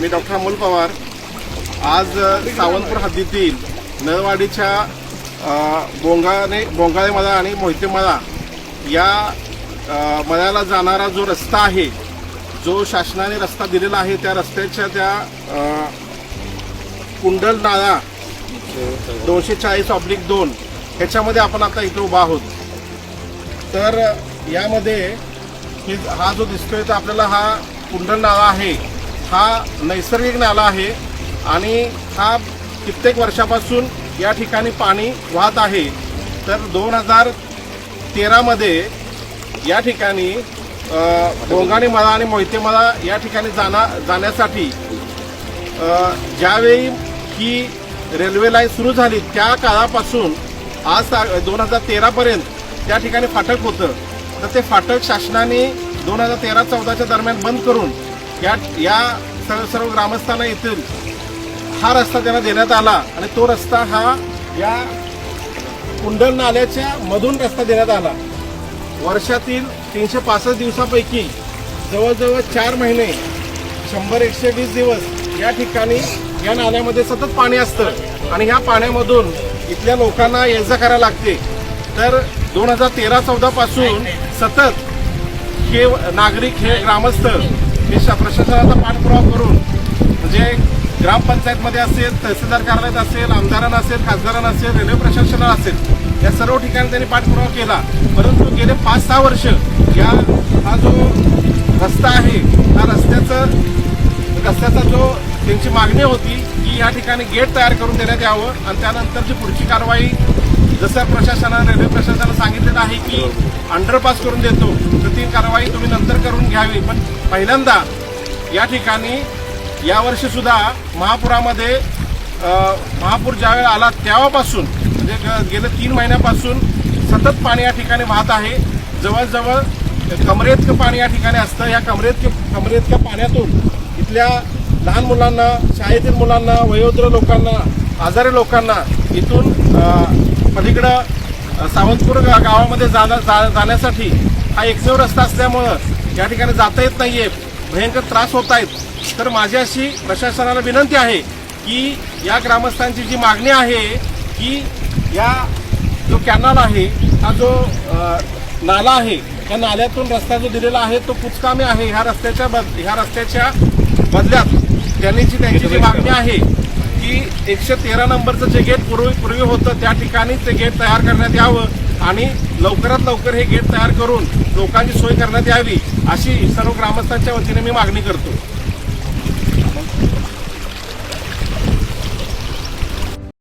मी doctor Amol Pawar. आज सावंतपूर हद्दीतील नळवाडीच्या बोंगाने बोंगाळे मळा आणि मोहिते मळा या मळ्याला जाणारा जो रस्ता आहे जो शासनाने रस्ता दिलेला आहे त्या रस्त्याच्या त्या कुंडल नाळा दोनशे चाळीस ऑब्लिक दोन ह्याच्यामध्ये आपण आता इथे उभा आहोत. तर यामध्ये हा जो दिसतोय तर आपल्याला हा कुंडल नाळा आहे. हा नैसर्गिक नाला आहे आणि हा कित्येक वर्षापासून या ठिकाणी पाणी वाहत आहे. तर दोन हजार तेरामध्ये या ठिकाणी गोंगाणी मळा आणि मोहिते मळा या ठिकाणी जाणा जाण्यासाठी ज्यावेळी ही रेल्वे लाईन सुरू झाली त्या काळापासून आज दोन हजार तेरापर्यंत त्या ठिकाणी फाटक होतं. तर ते फाटक शासनाने दोन हजार तेरा चौदाच्या दरम्यान बंद करून या या सर्व सर्व ग्रामस्थांना येथील हा रस्ता त्यांना देण्यात आला आणि तो रस्ता हा या कुंडल नाल्याच्या मधून रस्ता देण्यात आला. वर्षातील तीनशे पासष्ट दिवसापैकी जवळजवळ चार महिने शंभर एकशे वीस दिवस या ठिकाणी या नाल्यामध्ये सतत पाणी असतं आणि ह्या पाण्यामधून इथल्या लोकांना ये जा करायला लागते. तर दोन हजार तेरा चौदा पासून सतत हे नागरिक हे ग्रामस्थ हे प्रशासनाचा पाठपुरावा करून म्हणजे ग्रामपंचायतमध्ये असेल तहसीलदार कार्यालयात असेल आमदारांना असेल खासदारांना असेल रेल्वे प्रशासनाला असेल या सर्व ठिकाणी त्यांनी पाठपुरावा केला. परंतु गेले पाच सहा वर्ष या हा जो रस्ता आहे हा रस्त्याचं रस्त्याचा जो त्यांची मागणी होती की या ठिकाणी गेट तयार करून देण्यात यावं आणि त्यानंतरची पुढची कारवाई जसं प्रशासनाने रेल्वे प्रशासनाला सांगितलेलं आहे की अंडरपास करून देतो तर ती कारवाई तुम्ही नंतर करून घ्यावी. पण पहिल्यांदा या ठिकाणी यावर्षी सुद्धा महापुरामध्ये महापूर ज्यावेळी आला तेव्हापासून म्हणजे गेल्या तीन महिन्यापासून सतत पाणी या ठिकाणी वाहत आहे. जवळजवळ कमरेतकं पाणी या ठिकाणी असतं. या कमरेत कमरेतक्या पाण्यातून इथल्या लहान मुलांना शाळेतील मुलांना वयोवृद्ध लोकांना आजारी लोकांना इथून पलीकडं सावंतपूर गावामध्ये जा- जाण्यासाठी हा एकमेव रस्ता असल्यामुळं या ठिकाणी जाता येत नाहीये. भयंकर त्रास होत आहेत. तर माझी अशी प्रशासनाला विनंती आहे की या ग्रामस्थांची जी मागणी आहे की या जो कॅनल आहे हा जो नाला आहे या नाल्यातून रस्ता जो दिलेला आहे तो कुचकामी आहे. ह्या रस्त्याच्या बद ह्या रस्त्याच्या बदल्यात त्यांनी जी त्यांची जी मागणी आहे एकशे तेरा नंबरचं जे गेट पूर्वी पूर्वी होतं त्या ठिकाणी ते गेट तयार करण्यात यावं आणि लवकरात लवकर हे गेट तयार करून लोकांची सोय करण्यात यावी अशी सर्व ग्रामस्थांच्या वतीने मी मागणी करतो.